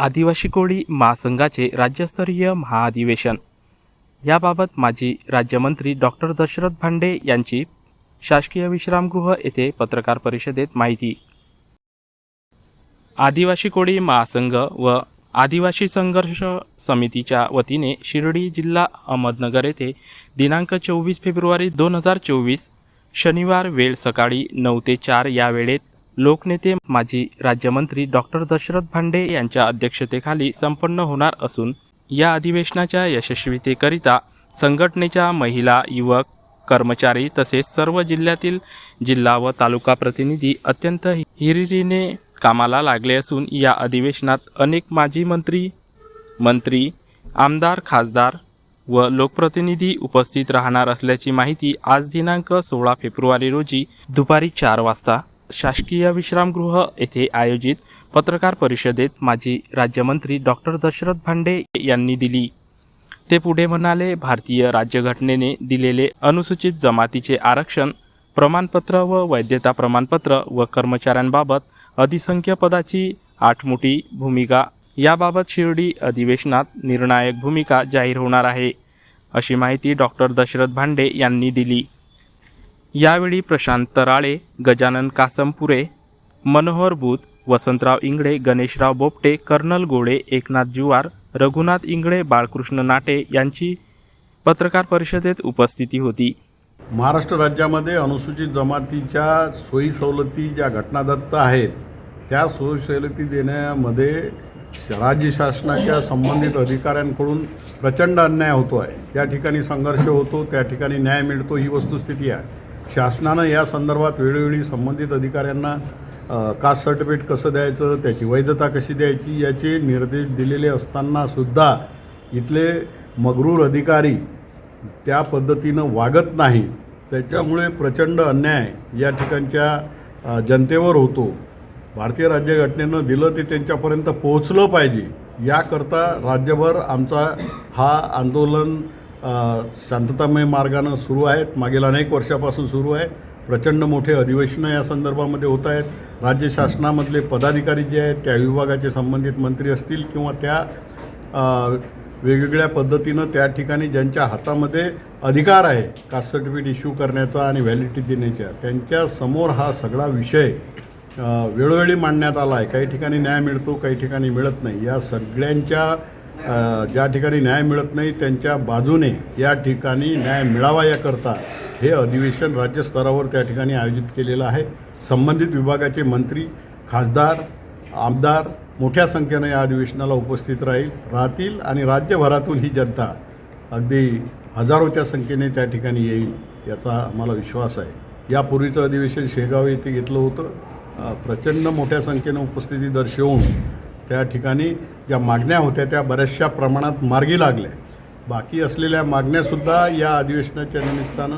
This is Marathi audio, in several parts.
आदिवासी कोळी महासंघाचे राज्यस्तरीय महाअधिवेशन याबाबत माजी राज्यमंत्री डॉक्टर दशरथ भांडे यांची शासकीय विश्रामगृह येथे पत्रकार परिषदेत माहिती. आदिवासी कोळी महासंघ व आदिवासी संघर्ष समितीच्या वतीने शिर्डी जिल्हा अहमदनगर येथे दिनांक चोवीस फेब्रुवारी दोन हजार चोवीस शनिवार वेळ सकाळी नऊ ते चार या वेळेत लोकनेते माजी राज्यमंत्री डॉक्टर दशरथ भांडे यांच्या अध्यक्षतेखाली संपन्न होणार असून या अधिवेशनाच्या यशस्वीतेकरिता संघटनेच्या महिला युवक कर्मचारी तसेच सर्व जिल्ह्यातील जिल्हा व तालुका प्रतिनिधी अत्यंत हिरिरीने कामाला लागले असून या अधिवेशनात अनेक माजी मंत्री मंत्री आमदार खासदार व लोकप्रतिनिधी उपस्थित राहणार असल्याची माहिती आज दिनांक सोळा फेब्रुवारी रोजी दुपारी चार वाजता शासकीय विश्रामगृह येथे आयोजित पत्रकार परिषदेत माजी राज्यमंत्री डॉक्टर दशरथ भांडे यांनी दिली. ते पुढे म्हणाले भारतीय राज्यघटनेने दिलेले अनुसूचित जमातीचे आरक्षण प्रमाणपत्र व वैधता प्रमाणपत्र व कर्मचाऱ्यांबाबत अधिसंख्य पदाची आठमोठी भूमिका याबाबत शिर्डी अधिवेशनात निर्णायक भूमिका जाहीर होणार आहे अशी माहिती डॉक्टर दशरथ भांडे यांनी दिली. यावेळी प्रशांत तराळे गजानन कासमपुरे मनोहर बुध वसंतराव इंगळे गणेशराव बोपटे कर्नल गोळे एकनाथ जुवार रघुनाथ इंगळे बाळकृष्ण नाटे यांची पत्रकार परिषदेत उपस्थिती होती. महाराष्ट्र राज्यामध्ये अनुसूचित जमातीच्या सोयी सवलती ज्या घटनादत्त आहेत त्या सोयी सवलती देण्यामध्ये राज्य शासनाच्या संबंधित अधिकाऱ्यांकडून प्रचंड अन्याय होतो आहे त्या ठिकाणी संघर्ष होतो त्या ठिकाणी न्याय मिळतो ही वस्तुस्थिती आहे. शासनानं या संदर्भात वेळोवेळी संबंधित अधिकाऱ्यांना कास्ट सर्टिफिकेट कसं द्यायचं त्याची वैधता कशी द्यायची याचे निर्देश दिलेले असताना सुद्धा इथले मगरूर अधिकारी त्या पद्धतीनं वागत नाही. त्याच्यामुळे प्रचंड अन्याय या ठिकाणच्या जनतेवर होतो. भारतीय राज्यघटनेनं दिलं ते त्यांच्यापर्यंत पोहोचलं पाहिजे. याकरता राज्यभर आमचा हा आंदोलन शांततामय मार्गानं सुरू आहेत. मागील अनेक वर्षापासून सुरू आहे. प्रचंड मोठे अधिवेशनं या संदर्भामध्ये होत आहेत. राज्य शासनामधले पदाधिकारी जे आहेत त्या विभागाचे संबंधित मंत्री असतील किंवा त्या वेगवेगळ्या पद्धतीनं त्या ठिकाणी ज्यांच्या हातामध्ये अधिकार आहे कास्ट सर्टिफिकेट इश्यू करण्याचा आणि व्हॅलिडिटी देण्याच्या त्यांच्यासमोर हा सगळा विषय वेळोवेळी मांडण्यात आला आहे. काही ठिकाणी न्याय मिळतो काही ठिकाणी मिळत नाही. या सगळ्यांच्या ज्या ठिकाणी न्याय मिळत नाही त्यांच्या बाजूने या ठिकाणी न्याय मिळावा याकरता हे अधिवेशन राज्यस्तरावर त्या ठिकाणी आयोजित केलेलं आहे. संबंधित विभागाचे मंत्री खासदार आमदार मोठ्या संख्येनं या अधिवेशनाला उपस्थित राहील राहतील आणि राज्यभरातून ही जनता अगदी हजारोच्या संख्येने त्या ठिकाणी येईल याचा आम्हाला विश्वास आहे. यापूर्वीचं अधिवेशन शेगाव येथे घेतलं होतं. प्रचंड मोठ्या संख्येनं उपस्थिती दर्शवून त्या ठिकाणी ज्या मागण्या होत्या त्या बऱ्याचशा प्रमाणात मार्गी लागल्या. बाकी असलेल्या मागण्यासुद्धा या अधिवेशनाच्या निमित्तानं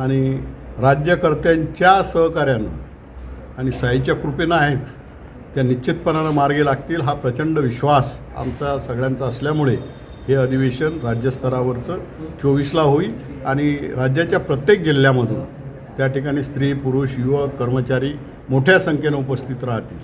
आणि राज्यकर्त्यांच्या सहकार्यानं आणि साईच्या कृपेनं आहेत त्या निश्चितपणानं मार्गी लागतील हा प्रचंड विश्वास आमचा सगळ्यांचा असल्यामुळे हे अधिवेशन राज्यस्तरावरचं चोवीसला होईल आणि राज्याच्या प्रत्येक जिल्ह्यामधून त्या ठिकाणी स्त्री पुरुष युवक कर्मचारी मोठ्या संख्येनं उपस्थित राहतील.